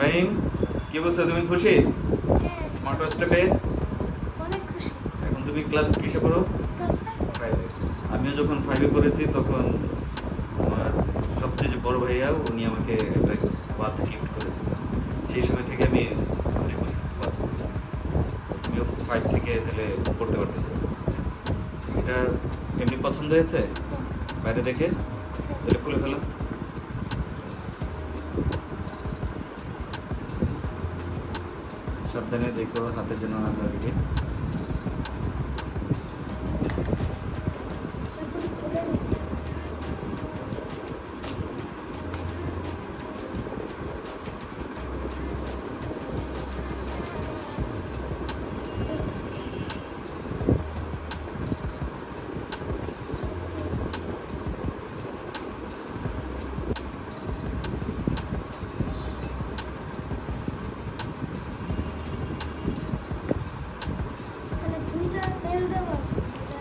অবস্থা তুমি খুশি? হ্যাঁ। স্মার্ট ওয়াচটা পেয়ে? অনেক খুশি। এখন তুমি ক্লাস কিসে পড়ো? ক্লাস ফাইভ আমিও যখন ফাইভে পড়েছি তখন আমার সবচেয়ে যে বড় ভাইয়া উনি আমাকে একটা ওয়াচ গিফট করেছিলেন সেই সময় থেকে আমি ঘড়ি পরি ওয়াচ পরি তুমিও ফাইভ থেকে তাহলে পড়তে পারতেছো। এটা এমনি পছন্দ হয়েছে? বাইরে দেখে? তাহলে খুলে ফেলো। সাবধানে দেখো হাতে জন্য না লাগে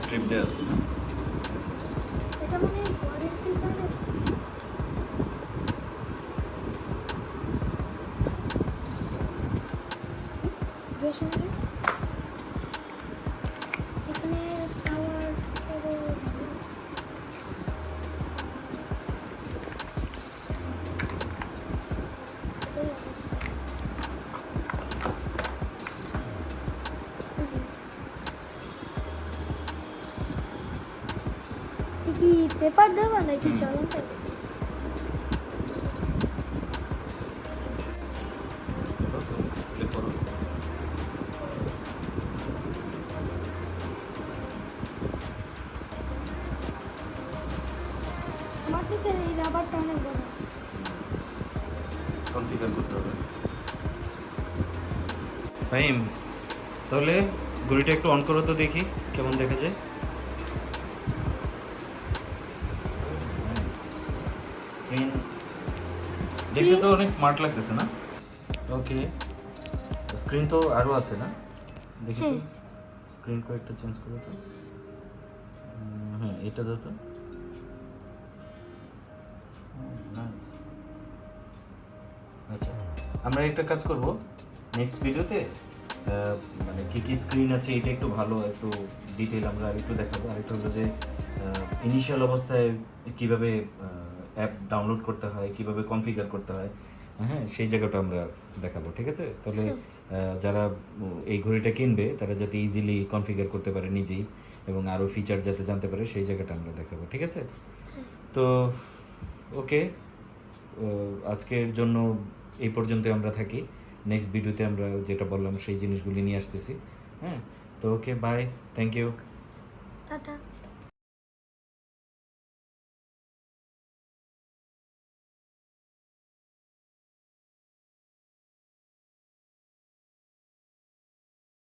স্ট্রিপ দেওয়া আছে না? Thank মানে কি পেপার দেওয়া নাকি হুম। চলন থাকছে ক্লিক করো এই রাবারটা অনেক বড়। কনফিগার করতে হবে। তাহলে ঘড়িটা একটু অন করো তো দেখি কেমন দেখা যায়? স্ক্রিন দেখতে তো অনেক স্মার্ট লাগতেছে না? ওকে স্ক্রিন তো আরও আছে না? দেখি তো। স্ক্রিন কয়েকটা চেঞ্জ করো তো। হ্যাঁ এটা দাও তো। নাইস আচ্ছা আমরা একটা কাজ করব। নেক্সট ভিডিওতে মানে কি কি স্ক্রিন আছে এটা একটু ভালো একটু ডিটেল আমরা আরেকটু দেখাবো। আরেকটু হলো যে ইনিশিয়াল অবস্থায় কীভাবে অ্যাপ ডাউনলোড করতে হয় কীভাবে কনফিগার করতে হয় হ্যাঁ সেই জায়গাটা আমরা দেখাবো ঠিক আছে? তাহলে যারা এই ঘড়িটা কিনবে তারা যাতে ইজিলি কনফিগার করতে পারে নিজেই এবং আরও ফিচার যাতে জানতে পারে সেই জায়গাটা আমরা দেখাবো ঠিক আছে? তো ওকে আজকের জন্য এই পর্যন্ত আমরা থাকি। নেক্সট ভিডিওতে আমরা যেটা বললাম সেই জিনিসগুলি নিয়ে আসতেছি হ্যাঁ? তো okay bye thank you tata.